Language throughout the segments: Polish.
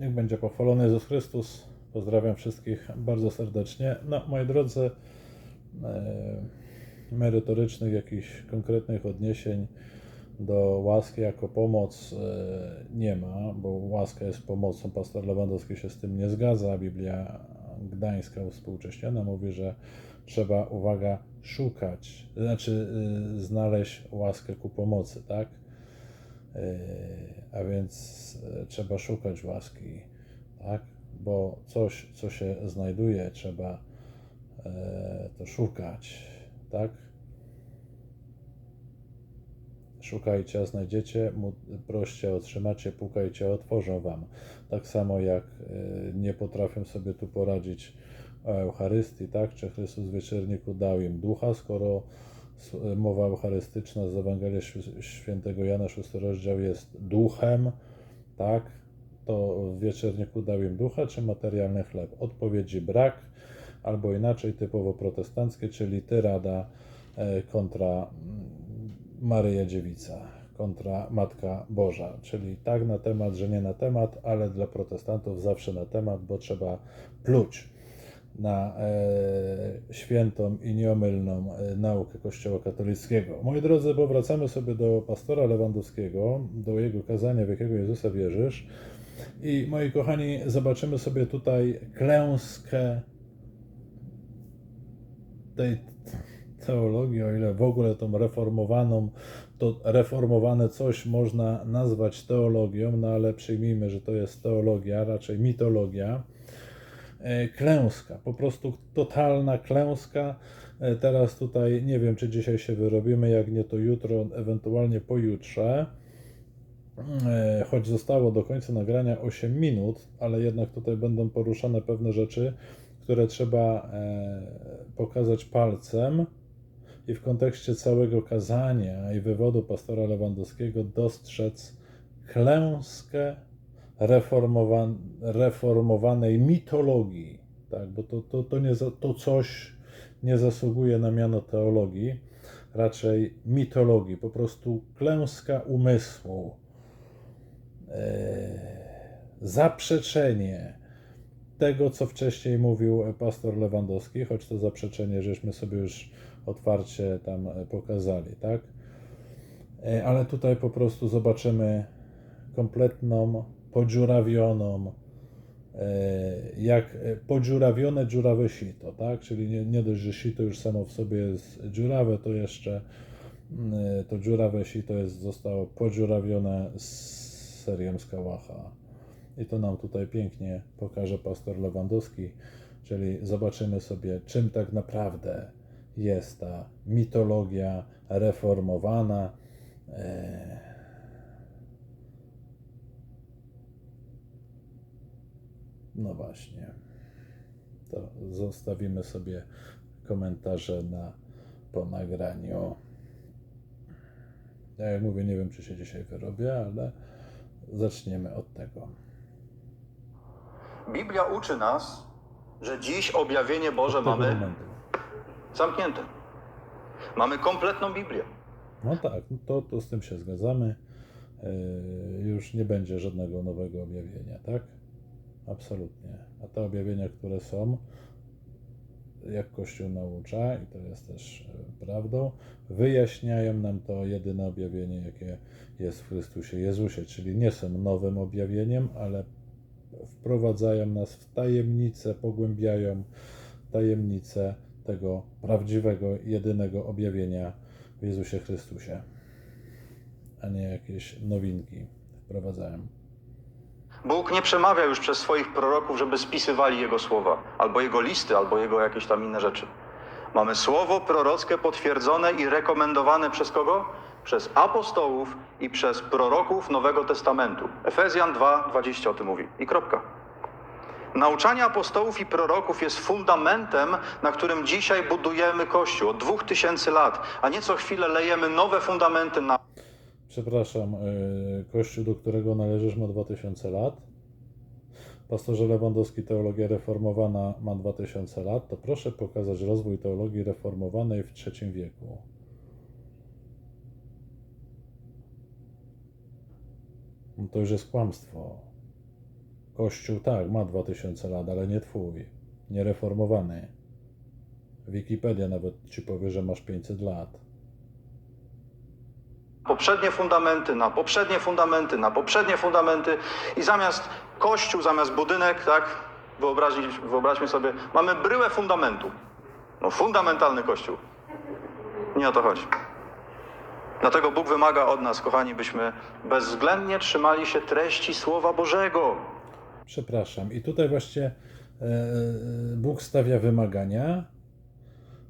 Niech będzie pochwalony Jezus Chrystus. Pozdrawiam wszystkich bardzo serdecznie. No, moi drodzy, e, merytorycznych, jakichś konkretnych odniesień do łaski jako pomoc e, nie ma, bo łaska jest pomocą. Pastor Lewandowski się z tym nie zgadza. Biblia Gdańska współcześniona mówi, że trzeba, uwaga, szukać, znaczy y, znaleźć łaskę ku pomocy, tak? Y, A więc y, trzeba szukać łaski, tak? Bo coś, co się znajduje, trzeba e, to szukać, tak? Szukajcie, a znajdziecie, proście, otrzymacie, pukajcie, otworzą wam. Tak samo jak nie potrafią sobie tu poradzić o Eucharystii, tak? Czy Chrystus w wieczerniku dał im ducha, skoro mowa eucharystyczna z Ewangelii Św- Świętego Jana, 6 rozdział jest duchem, tak? To w wieczerniku dał im ducha, czy materialny chleb? Odpowiedzi brak, albo inaczej typowo protestanckie, czyli tyrada e, kontra mm, Maryja Dziewica, kontra Matka Boża, czyli tak na temat, że nie na temat, ale dla protestantów zawsze na temat, bo trzeba pluć na e, świętą i nieomylną e, naukę Kościoła katolickiego. Moi drodzy, powracamy sobie do pastora Lewandowskiego, do jego kazania, w jakiego Jezusa wierzysz. I moi kochani, zobaczymy sobie tutaj klęskę tej teologii, o ile w ogóle tą reformowaną, to reformowane coś można nazwać teologią, no ale przyjmijmy, że to jest teologia, raczej mitologia. E, Klęska, po prostu totalna klęska. E, Teraz tutaj nie wiem, czy dzisiaj się wyrobimy, jak nie to jutro, ewentualnie pojutrze. E, Choć zostało do końca nagrania 8 minut, ale jednak tutaj będą poruszane pewne rzeczy, które trzeba pokazać palcem i w kontekście całego kazania i wywodu pastora Lewandowskiego dostrzec klęskę reformowan, reformowanej mitologii, tak, bo to, to, to, nie, to coś nie zasługuje na miano teologii, raczej mitologii, po prostu klęska umysłu, e, zaprzeczenie tego, co wcześniej mówił pastor Lewandowski, choć to zaprzeczenie żeśmy sobie już otwarcie tam e, pokazali, tak? E, Ale tutaj po prostu zobaczymy kompletną, podziurawioną, e, jak e, podziurawione dziurawe sito, tak? Czyli nie, nie dość, że sito już samo w sobie jest dziurawe, to jeszcze mm, e, to dziurawe sito jest, zostało podziurawione z serią z. I to nam tutaj pięknie pokaże pastor Lewandowski, czyli zobaczymy sobie, czym tak naprawdę jest ta mitologia reformowana. No właśnie. To zostawimy sobie komentarze na po nagraniu. Ja jak mówię, nie wiem, czy się dzisiaj wyrobię, ale zaczniemy od tego. Biblia uczy nas, że dziś objawienie Boże mamy momentu. zamknięte. Mamy kompletną Biblię. No tak, no to, to z tym się zgadzamy. Yy, już nie będzie żadnego nowego objawienia, tak? Absolutnie. A te objawienia, które są, jak Kościół naucza, i to jest też e, prawdą, wyjaśniają nam to jedyne objawienie, jakie jest w Chrystusie Jezusie, czyli nie są nowym objawieniem, ale wprowadzają nas w tajemnicę, pogłębiają tajemnicę tego prawdziwego, jedynego objawienia w Jezusie Chrystusie, a nie jakieś nowinki wprowadzają. Bóg nie przemawia już przez swoich proroków, żeby spisywali Jego słowa, albo Jego listy, albo Jego jakieś tam inne rzeczy. Mamy słowo prorockie potwierdzone i rekomendowane przez kogo? Przez apostołów i przez proroków Nowego Testamentu. Efezjan 2, 20 o tym mówi. I kropka. Nauczanie apostołów i proroków jest fundamentem, na którym dzisiaj budujemy Kościół od 2000 lat, a nie co chwilę lejemy nowe fundamenty na Przepraszam, yy, kościół, do którego należysz, ma 2000 lat. Pastorze Lewandowski, teologia reformowana ma 2000 lat. To proszę pokazać rozwój teologii reformowanej w III wieku. No to już jest kłamstwo. Kościół tak, ma 2000 lat, ale nie twój. Niereformowany. Wikipedia nawet ci powie, że masz 500 lat. Poprzednie fundamenty, na poprzednie fundamenty, na poprzednie fundamenty i zamiast kościół, zamiast budynek, tak, wyobraźmy, sobie, mamy bryłę fundamentu. No fundamentalny kościół. Nie o to chodzi. Dlatego Bóg wymaga od nas, kochani, byśmy bezwzględnie trzymali się treści Słowa Bożego. Przepraszam. I tutaj właśnie e, Bóg stawia wymagania,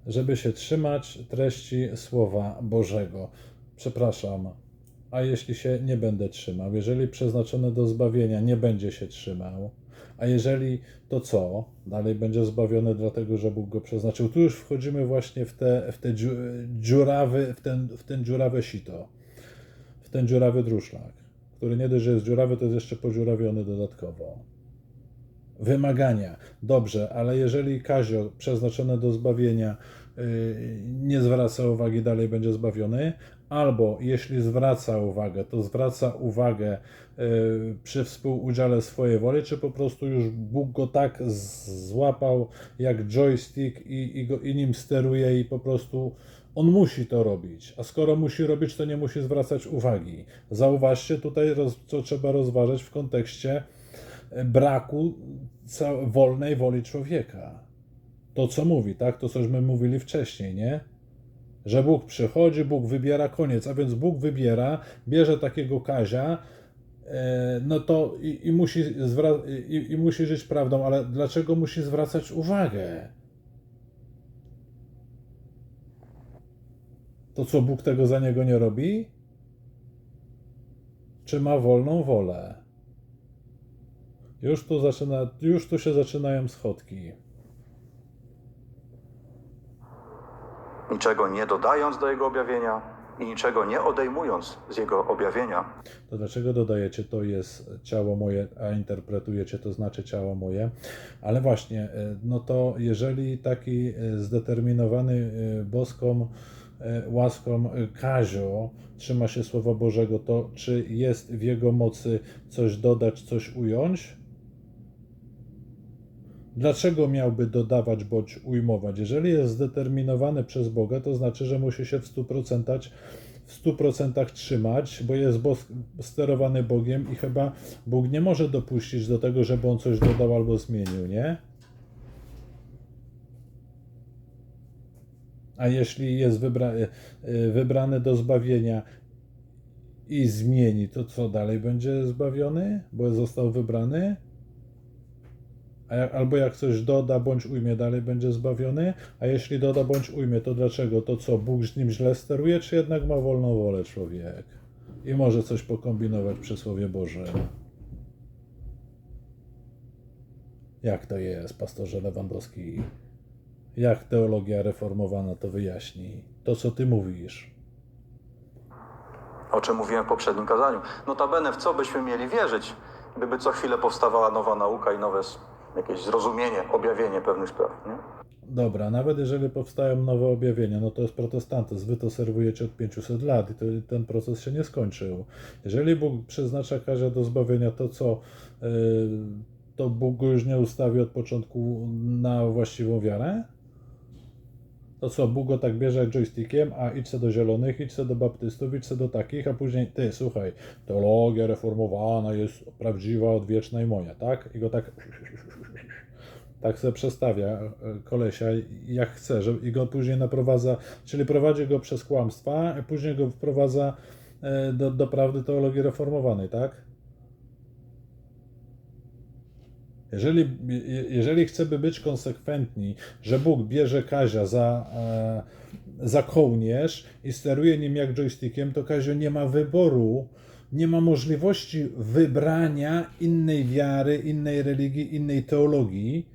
żeby się trzymać treści Słowa Bożego. Przepraszam. A jeśli się nie będę trzymał, jeżeli przeznaczony do zbawienia nie będzie się trzymał, a jeżeli to co? Dalej będzie zbawiony dlatego, że Bóg go przeznaczył. Tu już wchodzimy właśnie w te, w te dziu- dziurawy, w ten, w ten dziurawe sito, w ten dziurawy druszlak, który nie dość, że jest dziurawy, to jest jeszcze podziurawiony dodatkowo wymagania. Dobrze, ale jeżeli Kazio przeznaczony do zbawienia yy, nie zwraca uwagi, dalej będzie zbawiony, albo jeśli zwraca uwagę, to zwraca uwagę yy, przy współudziale swojej woli, czy po prostu już Bóg go tak złapał jak joystick i, i, go, i nim steruje i po prostu on musi to robić, a skoro musi robić, to nie musi zwracać uwagi. Zauważcie tutaj, roz, co trzeba rozważać w kontekście braku ca- wolnej woli człowieka. To, co mówi, tak? To, cośmy mówili wcześniej, nie? Że Bóg przychodzi, Bóg wybiera koniec, a więc Bóg wybiera, bierze takiego Kazia, e, no to i, i, musi i, i musi żyć prawdą, ale dlaczego musi zwracać uwagę? To co, Bóg tego za niego nie robi? Czy ma wolną wolę? Już tu, zaczyna, już tu się zaczynają schodki. Niczego nie dodając do Jego objawienia i niczego nie odejmując z Jego objawienia, To dlaczego dodajecie to jest ciało moje, a interpretujecie to znaczy ciało moje? Ale właśnie, e, no to jeżeli taki e, zdeterminowany e, boską łaską Kazio trzyma się Słowa Bożego, to czy jest w jego mocy coś dodać, coś ująć? Dlaczego miałby dodawać bądź ujmować? Jeżeli jest zdeterminowany przez Boga, to znaczy, że musi się w 100%, w 100% trzymać, bo jest sterowany Bogiem i chyba Bóg nie może dopuścić do tego, żeby on coś dodał albo zmienił, nie? A jeśli jest wybra- y, wybrany do zbawienia i zmieni, to co dalej będzie zbawiony, bo został wybrany? Albo jak coś doda bądź ujmie, dalej będzie zbawiony. A jeśli doda bądź ujmie, to dlaczego? To co, Bóg z nim źle steruje, czy jednak ma wolną wolę człowiek? I może coś pokombinować przy Słowie Bożym. Jak to jest, pastorze Lewandowski? Jak teologia reformowana to wyjaśni? To, co ty mówisz. o czym mówiłem w poprzednim kazaniu. Notabene, w co byśmy mieli wierzyć, gdyby co chwilę powstawała nowa nauka i nowe jakieś zrozumienie, objawienie pewnych spraw. Nie? Dobra, nawet jeżeli powstają nowe objawienia, no to jest protestantyzm. Wy to serwujecie od 500 lat i to, ten proces się nie skończył. Jeżeli Bóg przeznacza Kazia do zbawienia, to co? Yy, to Bóg już nie ustawi od początku na właściwą wiarę? To co, Bóg go tak bierze joystickiem, a idź se do zielonych, idź se do baptystów, idź se do takich, a później, ty, słuchaj, teologia reformowana jest prawdziwa, odwieczna i moja, tak? I go tak tak sobie przestawia e, kolesia jak chce, że, i go później naprowadza, czyli prowadzi go przez kłamstwa, a później go wprowadza e, do, do prawdy teologii reformowanej, tak? Jeżeli, je- jeżeli chcemy być konsekwentni, że Bóg bierze Kazia za, e, za kołnierz i steruje nim jak joystickiem, to Kazio nie ma wyboru, nie ma możliwości wybrania innej wiary, innej religii, innej teologii,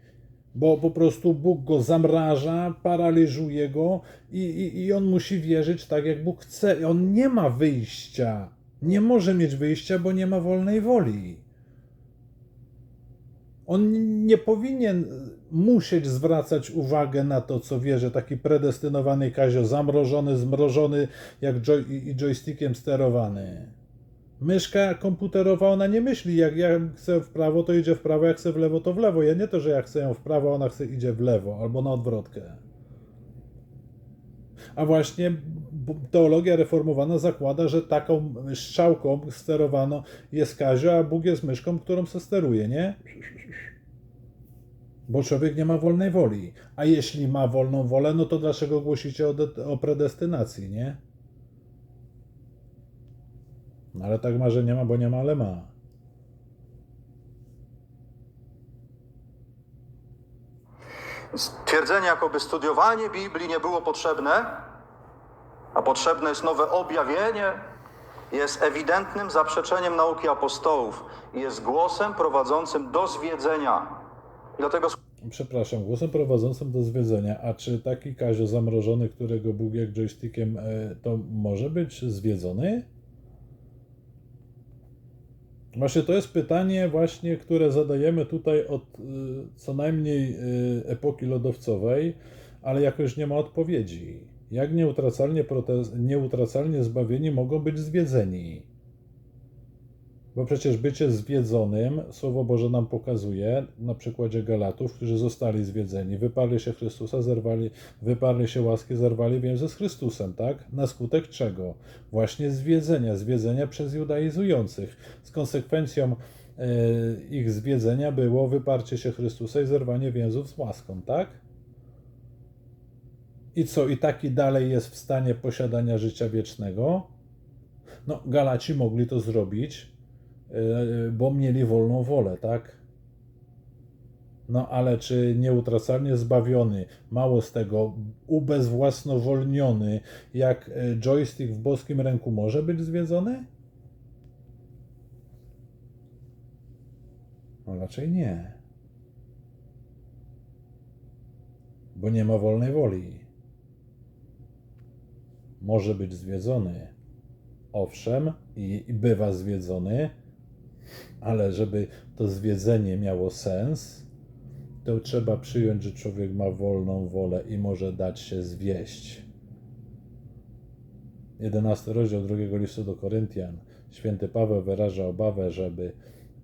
bo po prostu Bóg go zamraża, paraliżuje go i, i, i on musi wierzyć tak, jak Bóg chce. On nie ma wyjścia. Nie może mieć wyjścia, bo nie ma wolnej woli. On nie powinien musieć zwracać uwagę na to, co wie, że taki predestynowany Kazio, zamrożony, zmrożony jak joy, i joystickiem sterowany. Myszka komputerowa, ona nie myśli, jak ja chcę w prawo, to idzie w prawo, jak chcę w lewo, to w lewo. Ja nie to, że ja chcę ją w prawo, ona chce idzie w lewo, albo na odwrotkę. A właśnie teologia reformowana zakłada, że taką strzałką sterowano jest Kazio, a Bóg jest myszką, którą se steruje, nie? Bo człowiek nie ma wolnej woli. A jeśli ma wolną wolę, no to dlaczego głosicie o, o predestynacji, nie? No ale tak ma, że nie ma, bo nie ma, ale ma. Twierdzenie, jakoby studiowanie Biblii nie było potrzebne, a potrzebne jest nowe objawienie, jest ewidentnym zaprzeczeniem nauki apostołów i jest głosem prowadzącym do zwiedzenia. Dlatego Przepraszam, głosem prowadzącym do zwiedzenia. A czy taki Kazio zamrożony, którego Bóg jak joystickiem, e, to może być zwiedzony? Właśnie to jest pytanie właśnie, które zadajemy tutaj od y, co najmniej y, epoki lodowcowej, ale jakoś nie ma odpowiedzi. Jak nieutracalnie, prote- nieutracalnie zbawieni mogą być zwiedzeni? Bo przecież bycie zwiedzonym, Słowo Boże nam pokazuje na przykładzie Galatów, którzy zostali zwiedzeni, wyparli się Chrystusa, zerwali, wyparli się łaski, zerwali więzy z Chrystusem, tak? Na skutek czego? Właśnie zwiedzenia, zwiedzenia przez judaizujących. Z konsekwencją e, ich zwiedzenia było wyparcie się Chrystusa i zerwanie więzów z łaską, tak? I co, i taki dalej jest w stanie posiadania życia wiecznego? No, Galaci mogli to zrobić, Yy, bo mieli wolną wolę, tak? No ale czy nieutracalnie zbawiony, mało z tego, ubezwłasnowolniony, jak yy, joystick w boskim ręku może być zwiedzony? No raczej nie. Bo nie ma wolnej woli. Może być zwiedzony. Owszem, i, i bywa zwiedzony, ale żeby to zwiedzenie miało sens, to trzeba przyjąć, że człowiek ma wolną wolę i może dać się zwieść. 11 rozdział drugiego listu do Koryntian. Święty Paweł wyraża obawę, żeby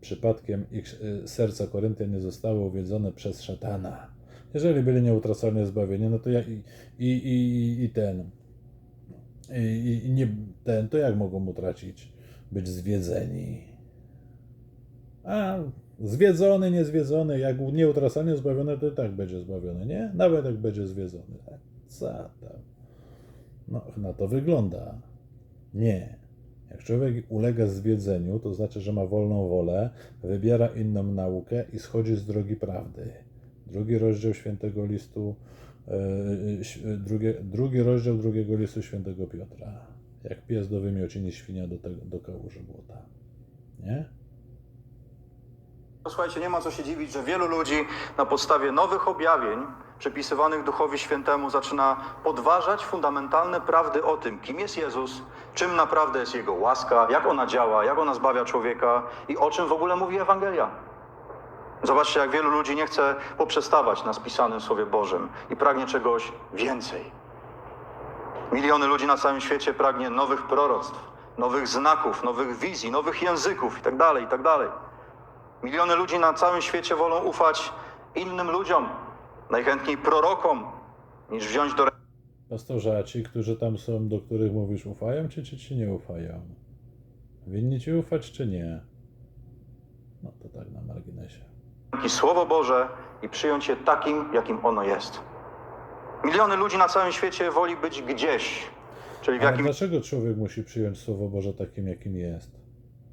przypadkiem ich y, serca Koryntian nie zostały uwiedzone przez szatana. Jeżeli byli nieutracalnie zbawieni, no to ja i, i, i, i ten i, i nie ten, to jak mogą utracić? Być zwiedzeni. A zwiedzony, niezwiedzony, jak nieutracalnie zbawiony, to i tak będzie zbawiony, nie? Nawet jak będzie zwiedzony. Co tam? No, na to wygląda. Nie. Jak człowiek ulega zwiedzeniu, to znaczy, że ma wolną wolę, wybiera inną naukę i schodzi z drogi prawdy. Drugi rozdział świętego listu, drugie, drugi rozdział drugiego listu świętego Piotra. Jak pies do wymiociny, świnia do, tego, do kałuży błota. Nie? Słuchajcie, nie ma co się dziwić, że wielu ludzi na podstawie nowych objawień przypisywanych Duchowi Świętemu zaczyna podważać fundamentalne prawdy o tym, kim jest Jezus, czym naprawdę jest Jego łaska, jak ona działa, jak ona zbawia człowieka i o czym w ogóle mówi Ewangelia. Zobaczcie, jak wielu ludzi nie chce poprzestawać na spisanym Słowie Bożym i pragnie czegoś więcej. Miliony ludzi na całym świecie pragnie nowych proroctw, nowych znaków, nowych wizji, nowych języków itd., itd. Miliony ludzi na całym świecie wolą ufać innym ludziom, najchętniej prorokom, niż wziąć do Pastorze, a ci, którzy tam są, do których mówisz, ufają ci, czy ci nie ufają? Winni ci ufać, czy nie? No to tak na marginesie. Ręki Słowo Boże i przyjąć je takim, jakim ono jest. Miliony ludzi na całym świecie woli być gdzieś, czyli w Ale jakimś dlaczego człowiek musi przyjąć Słowo Boże takim, jakim jest?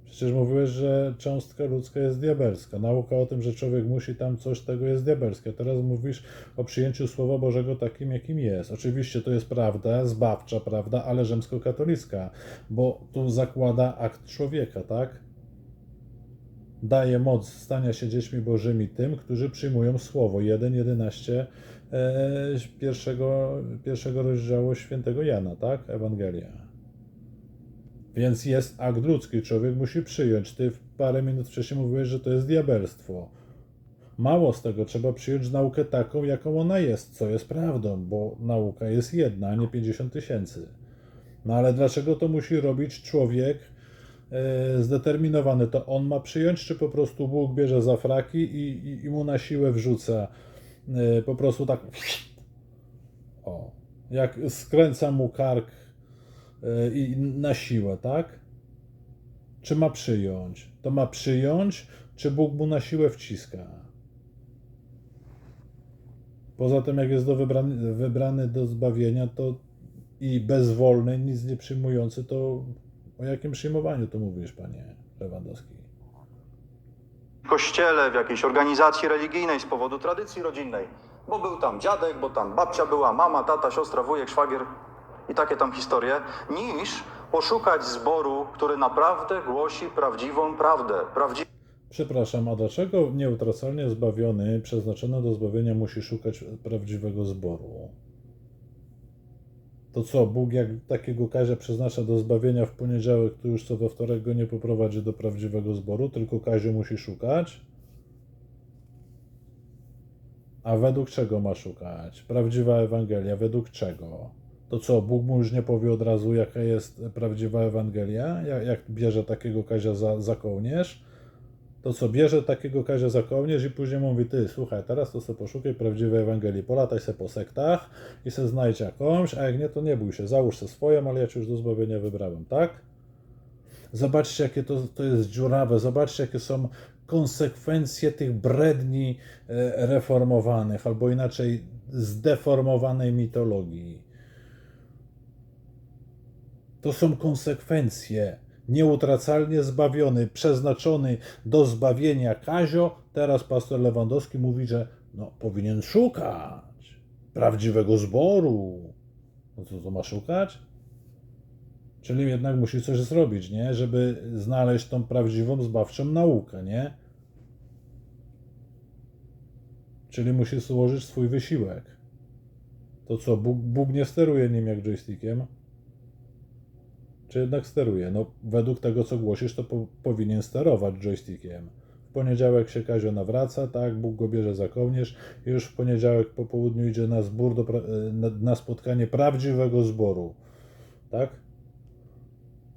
Przecież mówiłeś, że cząstka ludzka jest diabelska. Nauka o tym, że człowiek musi tam coś tego jest diabelska. Teraz mówisz o przyjęciu Słowa Bożego takim, jakim jest. Oczywiście to jest prawda, zbawcza prawda, ale rzymskokatolicka, bo tu zakłada akt człowieka, tak? Daje moc stania się dziećmi bożymi tym, którzy przyjmują Słowo. 1.11 e, pierwszego, pierwszego rozdziału świętego Jana, tak? Ewangelia. Więc jest akt ludzki, człowiek musi przyjąć. Ty parę minut wcześniej mówiłeś, że to jest diabelstwo. Mało z tego, trzeba przyjąć naukę taką, jaką ona jest, co jest prawdą, bo nauka jest jedna, a nie 50 tysięcy. No ale dlaczego to musi robić człowiek e, zdeterminowany, to on ma przyjąć, czy po prostu Bóg bierze za fraki i, i, i mu na siłę wrzuca e, po prostu tak o, jak skręca mu kark e, i na siłę, tak? Czy ma przyjąć? To ma przyjąć, czy Bóg mu na siłę wciska? Poza tym, jak jest do wybrany, wybrany do zbawienia, to i bezwolny, nic nie przyjmujący, to o jakim przyjmowaniu to mówisz, panie Lewandowski? kościele, w jakiejś organizacji religijnej z powodu tradycji rodzinnej. Bo był tam dziadek, bo tam babcia była, mama, tata, siostra, wujek, szwagier i takie tam historie, niż poszukać zboru, który naprawdę głosi prawdziwą prawdę. Prawdzi... Przepraszam, a dlaczego nieutracalnie zbawiony, przeznaczony do zbawienia, musi szukać prawdziwego zboru? To co, Bóg jak takiego Kazia przeznacza do zbawienia w poniedziałek, to już co we wtorek go nie poprowadzi do prawdziwego zboru, tylko Kaziu musi szukać? A według czego ma szukać? Prawdziwa Ewangelia, według czego? To co, Bóg mu już nie powie od razu, jaka jest prawdziwa Ewangelia? Jak, jak bierze takiego Kazia za, za kołnierz? To co, bierze takiego Kazia za kołnierz i później mówi, ty, słuchaj, teraz to sobie poszukaj prawdziwej Ewangelii, polataj se po sektach i se znajdź jakąś, a jak nie, to nie bój się, załóż se swoją, ale ja cię już do zbawienia wybrałem, tak? Zobaczcie, jakie to, to jest dziurawe, zobaczcie, jakie są konsekwencje tych bredni e, reformowanych, albo inaczej zdeformowanej mitologii. To są konsekwencje. Nieutracalnie zbawiony, przeznaczony do zbawienia Kazio, teraz pastor Lewandowski mówi, że no, powinien szukać prawdziwego zboru. No co to ma szukać? Czyli jednak musi coś zrobić, nie? Żeby znaleźć tą prawdziwą, zbawczą naukę, nie? Czyli musi złożyć swój wysiłek. To co, Bóg, Bóg nie steruje nim jak joystickiem? Czy jednak steruje? No, według tego, co głosisz, to po, powinien sterować joystickiem. W poniedziałek się Kazio nawraca, tak, Bóg go bierze za kołnierz i już w poniedziałek po południu idzie na zbór, do, pra- na, na spotkanie prawdziwego zboru, tak?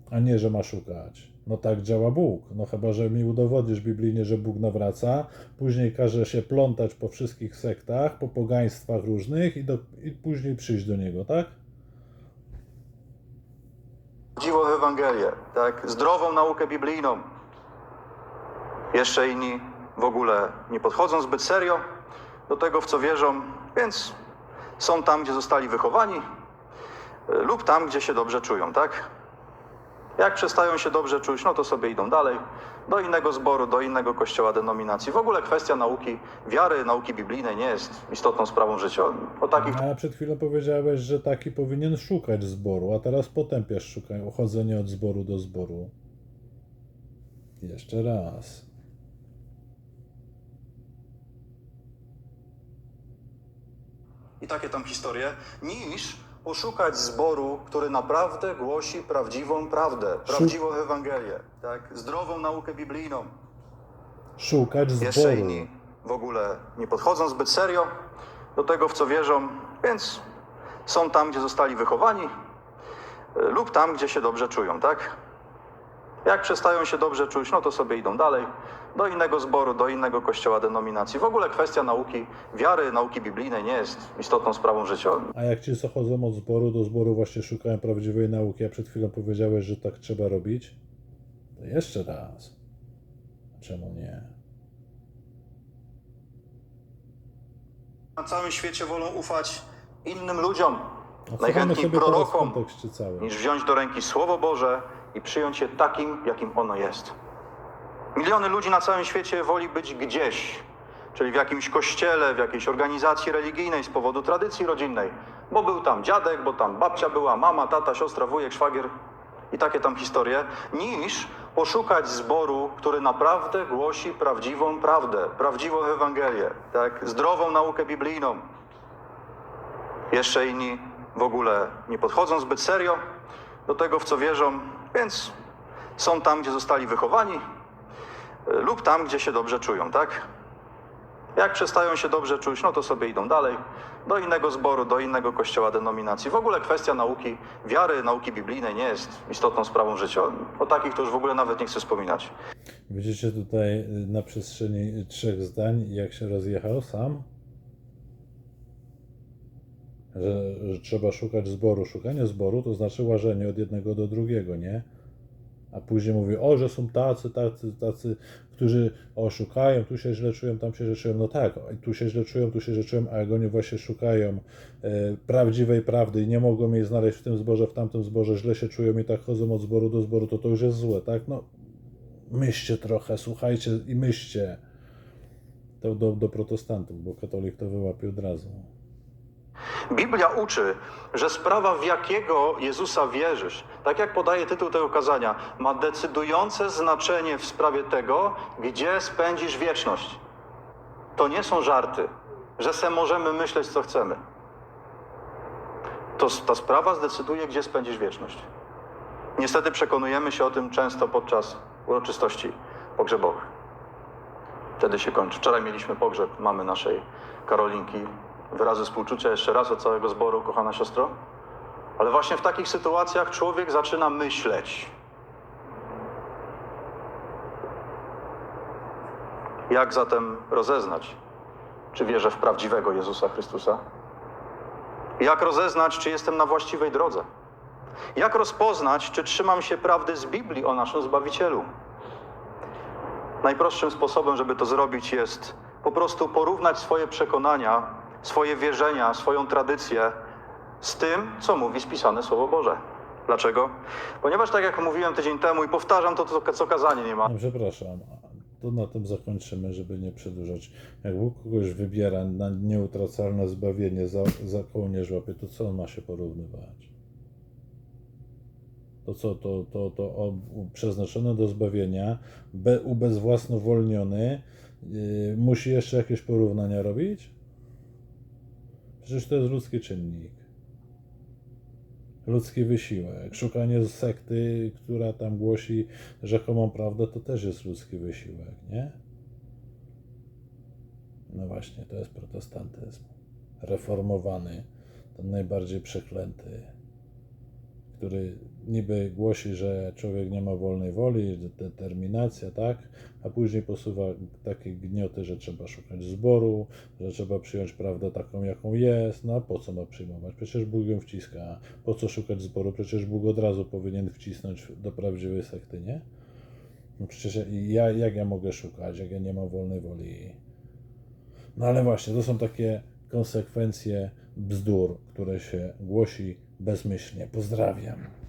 A nie, że ma szukać. No tak działa Bóg. No chyba, że mi udowodnisz biblijnie, że Bóg nawraca, później każe się plątać po wszystkich sektach, po pogaństwach różnych i, do, i później przyjść do Niego, tak? Prawdziwą Ewangelię, tak? zdrową naukę biblijną. Jeszcze inni w ogóle nie podchodzą zbyt serio do tego, w co wierzą, więc są tam, gdzie zostali wychowani y, lub tam, gdzie się dobrze czują, tak? Jak przestają się dobrze czuć, no to sobie idą dalej do innego zboru, do innego kościoła, denominacji. W ogóle kwestia nauki, wiary, nauki biblijnej nie jest istotną sprawą życia. O takich A przed chwilą powiedziałeś, że taki powinien szukać zboru, a teraz potępiasz szukanie, chodzenie od zboru do zboru. Jeszcze raz. i takie tam historie, niż poszukać zboru, który naprawdę głosi prawdziwą prawdę, prawdziwą Ewangelię, tak? zdrową naukę biblijną. Szukać Jeszcze zboru. inni w ogóle nie podchodzą zbyt serio do tego, w co wierzą, więc są tam, gdzie zostali wychowani y, lub tam, gdzie się dobrze czują, tak? Jak przestają się dobrze czuć, no to sobie idą dalej do innego zboru, do innego kościoła, denominacji. W ogóle kwestia nauki, wiary, nauki biblijnej nie jest istotną sprawą życia. A jak ci co chodzą od zboru do zboru właśnie szukają prawdziwej nauki, a przed chwilą powiedziałeś, że tak trzeba robić? To jeszcze raz. Czemu nie? Na całym świecie wolą ufać innym ludziom, najchętniej prorokom, niż wziąć do ręki Słowo Boże i przyjąć je takim, jakim ono jest. Miliony ludzi na całym świecie woli być gdzieś, czyli w jakimś kościele, w jakiejś organizacji religijnej z powodu tradycji rodzinnej, bo był tam dziadek, bo tam babcia była, mama, tata, siostra, wujek, szwagier i takie tam historie, niż poszukać zboru, który naprawdę głosi prawdziwą prawdę, prawdziwą Ewangelię, tak? zdrową naukę biblijną. Jeszcze inni w ogóle nie podchodzą zbyt serio do tego, w co wierzą, więc są tam, gdzie zostali wychowani y, lub tam, gdzie się dobrze czują, tak? Jak przestają się dobrze czuć, no to sobie idą dalej, do innego zboru, do innego kościoła, denominacji. W ogóle kwestia nauki, wiary, nauki biblijnej nie jest istotną sprawą życia. O takich to już w ogóle nawet nie chcę wspominać. Widzicie tutaj y, na przestrzeni trzech zdań, jak się rozjechał sam? Że, trzeba szukać zboru. Szukanie zboru to znaczy łażenie od jednego do drugiego, nie? A później mówi, o, że są tacy, tacy, tacy, którzy oszukają, tu się źle czują, tam się źle czują. No tak, tu się źle czują, tu się źle czują, a jak oni właśnie szukają e, prawdziwej prawdy i nie mogą jej znaleźć w tym zborze, w tamtym zborze, źle się czują i tak chodzą od zboru do zboru, to to już jest złe, tak? No, myślcie trochę, słuchajcie i myślcie. To do, do protestantów, bo katolik to wyłapie od razu. Biblia uczy, że sprawa w jakiego Jezusa wierzysz, tak jak podaje tytuł tego kazania, ma decydujące znaczenie w sprawie tego, gdzie spędzisz wieczność. To nie są żarty, że se możemy myśleć, co chcemy. To ta sprawa zdecyduje, gdzie spędzisz wieczność. Niestety przekonujemy się o tym często podczas uroczystości pogrzebowych. Wtedy się kończy. Wczoraj mieliśmy pogrzeb mamy naszej Karolinki. Wyrazy współczucia jeszcze raz od całego zboru, kochana siostro. Ale właśnie w takich sytuacjach człowiek zaczyna myśleć. Jak zatem rozeznać, czy wierzę w prawdziwego Jezusa Chrystusa? Jak rozeznać, czy jestem na właściwej drodze? Jak rozpoznać, czy trzymam się prawdy z Biblii o naszym Zbawicielu? Najprostszym sposobem, żeby to zrobić, jest po prostu porównać swoje przekonania, swoje wierzenia, swoją tradycję z tym, co mówi spisane Słowo Boże. Dlaczego? Ponieważ, tak jak mówiłem tydzień temu i powtarzam to, co, co kazanie nie ma, No, przepraszam, to na tym zakończymy, żeby nie przedłużać. Jak Bóg kogoś wybiera na nieutracalne zbawienie, za, za kołnierz łapie, to co on ma się porównywać? To co, to, to, to o, przeznaczone do zbawienia, be, ubezwłasnowolniony, yy, musi jeszcze jakieś porównania robić? Przecież to jest ludzki czynnik. Ludzki wysiłek. Szukanie sekty, która tam głosi rzekomą prawdę, to też jest ludzki wysiłek, nie? No właśnie, to jest protestantyzm. Reformowany, ten najbardziej przeklęty, który niby głosi, że człowiek nie ma wolnej woli, determinacja, tak? A później posuwa takie gnioty, że trzeba szukać zboru, że trzeba przyjąć prawdę taką, jaką jest. No a po co ma przyjmować? Przecież Bóg ją wciska. Po co szukać zboru? Przecież Bóg od razu powinien wcisnąć do prawdziwej sekty, nie? No przecież ja, jak ja mogę szukać, jak ja nie mam wolnej woli? No ale właśnie, to są takie konsekwencje bzdur, które się głosi bezmyślnie. Pozdrawiam.